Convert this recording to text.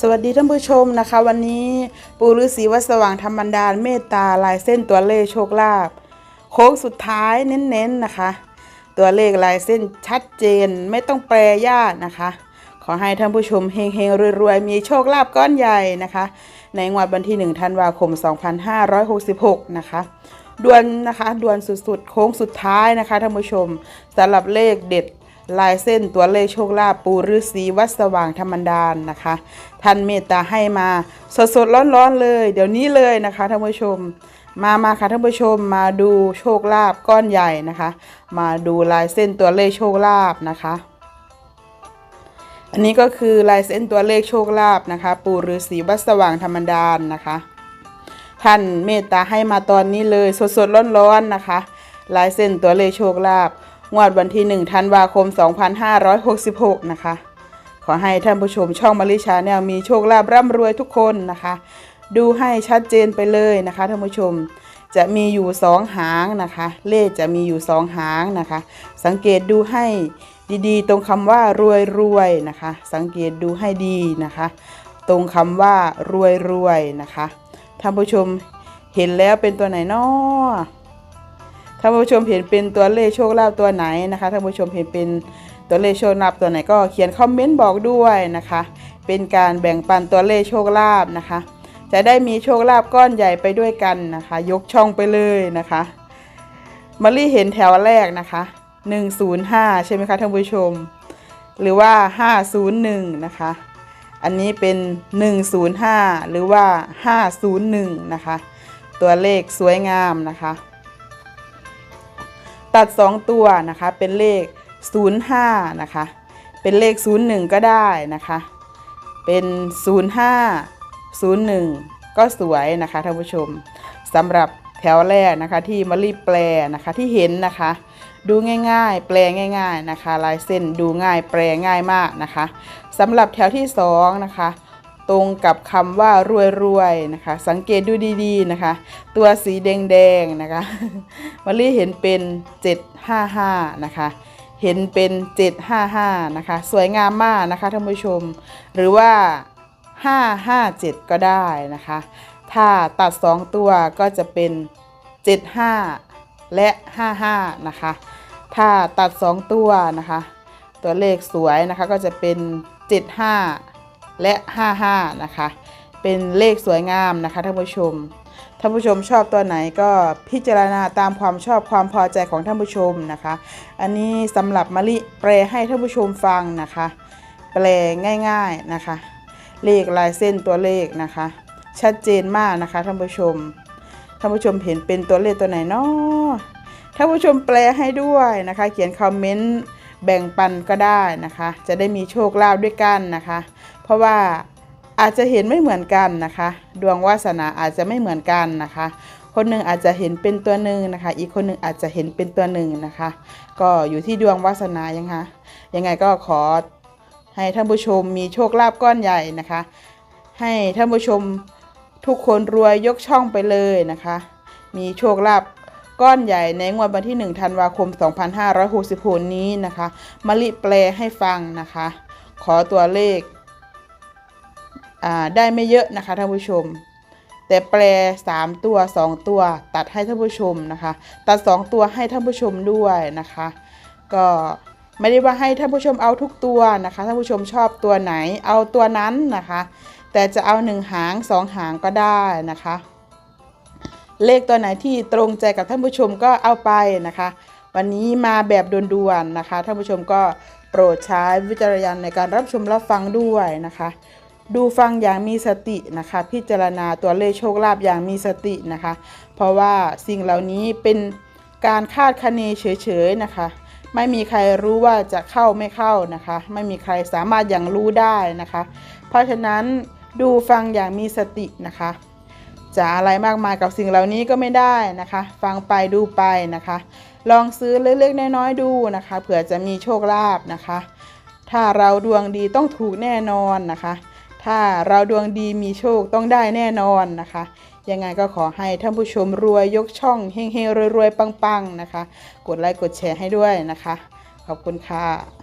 สวัสดีท่านผู้ชมนะคะ วันนี้ปู่ฤาษีวัดสว่างธรรมดาลเมตตาลายเส้นตัวเลขโชคลาภโค้งสุดท้ายเน้นๆนะคะ ตัวเลขลายเส้นชัดเจนไม่ต้องแปลยากนะคะ ขอให้ท่านผู้ชมเฮงๆรวยๆมีโชคลาภก้อนใหญ่นะคะ ในงวดวันที่1ธันวาคม 2566 นะคะด่วนนะคะด่วนสุดๆ โค้งสุดท้ายนะคะท่านผู้ชมสำหรับเลขเด็ด ลายเส้นตัวเลขโชคลาภปูฤาษีวัดสว่างธรรมดานนะคะ ท่านเมตตาให้มาสดๆร้อนๆเลย เดี๋ยวนี้เลยนะคะท่านผู้ชมมามาค่ะท่านผู้ชมมาดูโชคลาภก้อนใหญ่นะคะ มาดูลายเส้นตัวเลขโชคลาภนะคะ อันนี้ก็คือลายเส้นตัวเลขโชคลาภนะคะ ปู่ฤาษีวัดสว่างธรรมดานนะคะ ท่านเมตตาให้มาตอนนี้เลยสดๆร้อนๆนะคะ ลายเส้นตัวเลขโชคลาภ งวดวันที่ 1 ธันวาคม 2566 นะคะ ขอให้ท่านผู้ชมช่องมาริชาแนลมีโชคลาภร่ำรวยทุกคนนะคะ ดูให้ชัดเจนไปเลยนะคะท่านผู้ชมจะมีอยู่สองหางนะคะ เลขจะมีอยู่สองหางนะคะ สังเกตดูให้ดีๆ ตรงคำว่ารวยรวยนะคะ สังเกตดูให้ดีนะคะ ตรงคำว่ารวยรวยนะคะท่านผู้ชมเห็นแล้วเป็นตัวไหนนาะ ท่านผู้ชมเห็นเป็นตัวเลขโชคลาภตัวไหนนะคะท่านผู้ชมเห็นเป็นตัวเลขโชคลาภตัวไหนก็เขียนคอมเมนต์บอกด้วยนะคะ เป็นการแบ่งปันตัวเลขโชคลาภนะคะ จะได้มีโชคลาภก้อนใหญ่ไปด้วยกันนะคะ ยกช่องไปเลยนะคะมารีเห็นแถวแรกนะคะ 105 ใช่ไหมคะท่านผู้ชม หรือว่า 501 นะคะ อันนี้เป็น 105 หรือว่า 501 นะคะ ตัวเลขสวยงามนะคะ ตัด 2 ตัวนะคะเป็นเลข 05นะคะเป็นเลข 01 ก็ได้นะคะเป็น 05 01 ก็สวยนะคะท่านผู้ชมสำหรับแถวแรกนะคะที่มารีแปลนะคะที่เห็นนะคะ ดูง่ายๆ แปลง่าย ๆนะคะ ลายเส้นดูง่ายแปลง่ายมากนะคะสำหรับแถวที่2นะคะ ตรงกับคำว่ารวยๆนะคะ สังเกตดูดีๆนะคะ ตัวสีแดงๆนะคะมารีเห็นเป็น 755 นะคะ เห็นเป็น 755 นะคะ สวยงามมากนะคะท่านผู้ชม หรือว่า 557 ก็ได้นะคะ ถ้าตัด 2 ตัวก็จะเป็น 75 และ 55 นะคะ ถ้าตัด 2 ตัวนะคะ ตัวเลขสวยนะคะก็จะเป็น 75 และ 55 นะคะ เป็นเลขสวยงามนะคะท่านผู้ชม ท่านผู้ชมชอบตัวไหนก็พิจารณาตามความชอบความพอใจของท่านผู้ชมนะคะ อันนี้สำหรับมะลิแปลให้ท่านผู้ชมฟังนะคะ แปลง่ายๆนะคะ เลขลายเส้นตัวเลขนะคะ ชัดเจนมากนะคะท่านผู้ชม ท่านผู้ชมเห็นเป็นตัวเลขตัวไหนเนาะท่านผู้ชมแปลให้ด้วยนะคะ เขียนคอมเมนต์แบ่งปันก็ได้นะคะ จะได้มีโชคลาภด้วยกันนะคะ เพราะว่าอาจจะเห็นไม่เหมือนกันนะคะ ดวงวาสนาอาจจะไม่เหมือนกันนะคะ คนหนึ่งอาจจะเห็นเป็นตัวหนึ่งนะคะ อีกคนหนึ่งอาจจะเห็นเป็นตัวหนึ่งนะคะ ก็อยู่ที่ดวงวาสนายังคะยังไงก็ขอให้ท่านผู้ชมมีโชคลาภก้อนใหญ่นะคะ ให้ท่านผู้ชมทุกคนรวยยกช่องไปเลยนะคะ มีโชคลาภก้อนใหญ่ในงวดวันที่ 1 ธันวาคม 2566 นี้นะคะมาลิแปลให้ฟังนะคะ ขอตัวเลข ได้ไม่เยอะนะคะท่านผู้ชม แต่แปล 3 ตัว 2 ตัวตัดให้ท่านผู้ชมนะคะ ตัด 2 ตัวให้ท่านผู้ชมด้วยนะคะ ก็ไม่ได้ว่าให้ท่านผู้ชมเอาทุกตัวนะคะท่านผู้ชมชอบตัวไหนเอาตัวนั้นนะคะ แต่จะเอาหนึ่งหางสองหางก็ได้นะคะ เลขตัวไหนที่ตรงใจกับท่านผู้ชมก็เอาไปนะคะ วันนี้มาแบบด่วนๆนะคะท่านผู้ชมก็โปรดใช้วิจารณญาณในการรับชมรับฟังด้วยนะคะ ดูฟังอย่างมีสตินะคะ พิจารณาตัวเลขโชคลาภอย่างมีสตินะคะ เพราะว่าสิ่งเหล่านี้เป็นการคาดคะเนเฉยๆนะคะ ไม่มีใครรู้ว่าจะเข้าไม่เข้านะคะ ไม่มีใครสามารถอย่างรู้ได้นะคะ เพราะฉะนั้นดูฟังอย่างมีสตินะคะ จะอะไรมากมายกับสิ่งเหล่านี้ก็ไม่ได้นะคะ ฟังไปดูไปนะคะ ลองซื้อเล็กๆน้อยๆดูนะคะเผื่อจะมีโชคลาภนะคะ ถ้าเราดวงดีต้องถูกแน่นอนนะคะ ถ้าเราดวงดีมีโชคต้องได้แน่นอนนะคะ ยังไงก็ขอให้ท่านผู้ชมรวยยกช่องเฮงๆรวยๆปังๆนะคะ กดไลค์กดแชร์ให้ด้วยนะคะ ขอบคุณค่ะ